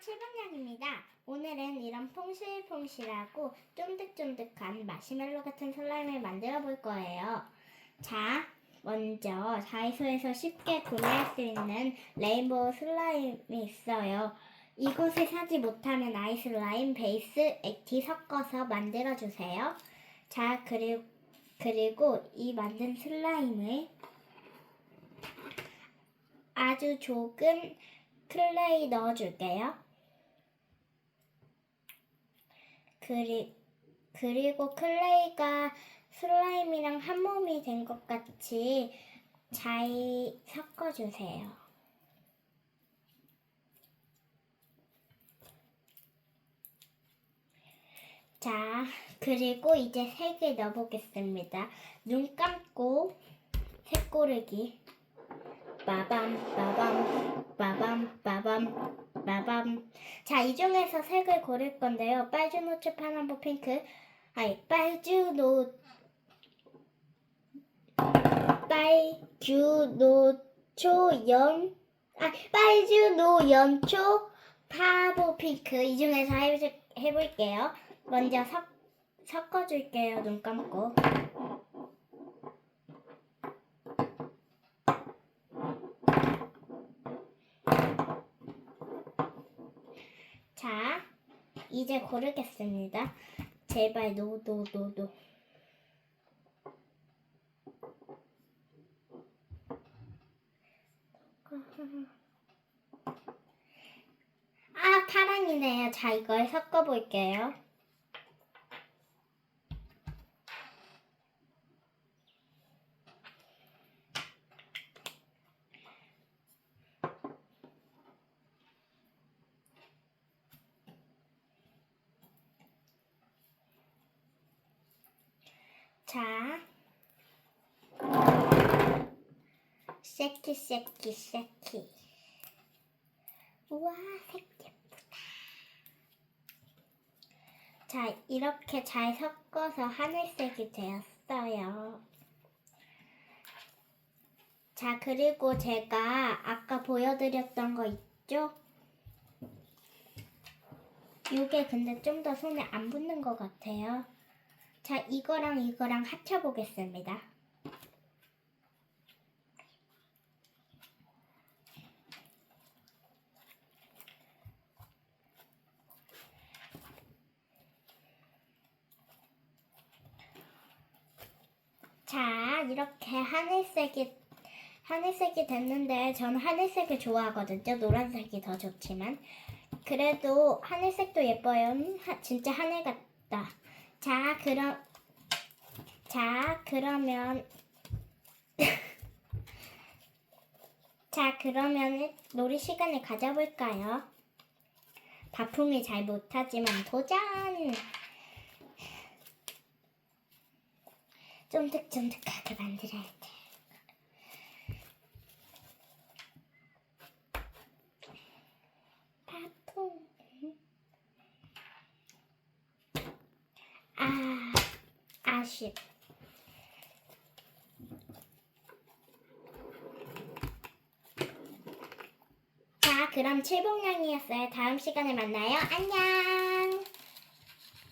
칠방향입니다. 오늘은 이런 퐁실퐁실하고 쫀득쫀득한 마시멜로 같은 슬라임을 만들어 볼 거예요. 자, 먼저 다이소에서 쉽게 구매할 수 있는 레인보우 슬라임이 있어요. 이곳에 사지 못하면 아이 슬라임, 베이스, 액티 섞어서 만들어 주세요. 자, 그리고 그리고 이 만든 슬라임을 아주 조금 클레이 넣어줄게요. 그리, 그리고 클레이가 슬라임이랑 한 몸이 된 것 같이 잘 섞어주세요. 자, 그리고 이제 색을 넣어보겠습니다. 눈 감고 색 고르기. 빠밤, 빠밤, 빠밤, 빠밤, 빠밤. 자, 이 중에서 색을 고를 건데요. 빨주노초, 파남보, 핑크. 아니, 빨주노, 빨주노초, 연, 아, 빨주노, 연초, 파보, 핑크. 이 중에서 해, 해볼게요. 먼저 섞, 섞어줄게요. 눈 감고. 자, 이제 고르겠습니다. 제발 노, 노, 노, 노. 아, 파랑이네요. 자, 이걸 섞어볼게요. 자, 쉐키 쉐키 쉐키. 우와, 색 예쁘다. 자, 이렇게 잘 섞어서 하늘색이 되었어요. 자, 그리고 제가 아까 보여드렸던 거 있죠? 이게 근데 좀 더 손에 안 붙는 것 같아요. 자, 이거랑 이거랑 합쳐보겠습니다. 자, 이렇게 하늘색이 하늘색이 됐는데 저는 하늘색을 좋아하거든요. 노란색이 더 좋지만 그래도 하늘색도 예뻐요. 음, 하- 진짜 하늘 같다. 자, 그럼 자, 그러면 자, 그러면 놀이 시간을 가져볼까요? 바풍이 잘 못하지만 도전! 쫀득쫀득하게 만들어야 돼. 바풍. 아, 아쉽. 자, 그럼 칠봉량이었어요. 다음 시간에 만나요. 안녕!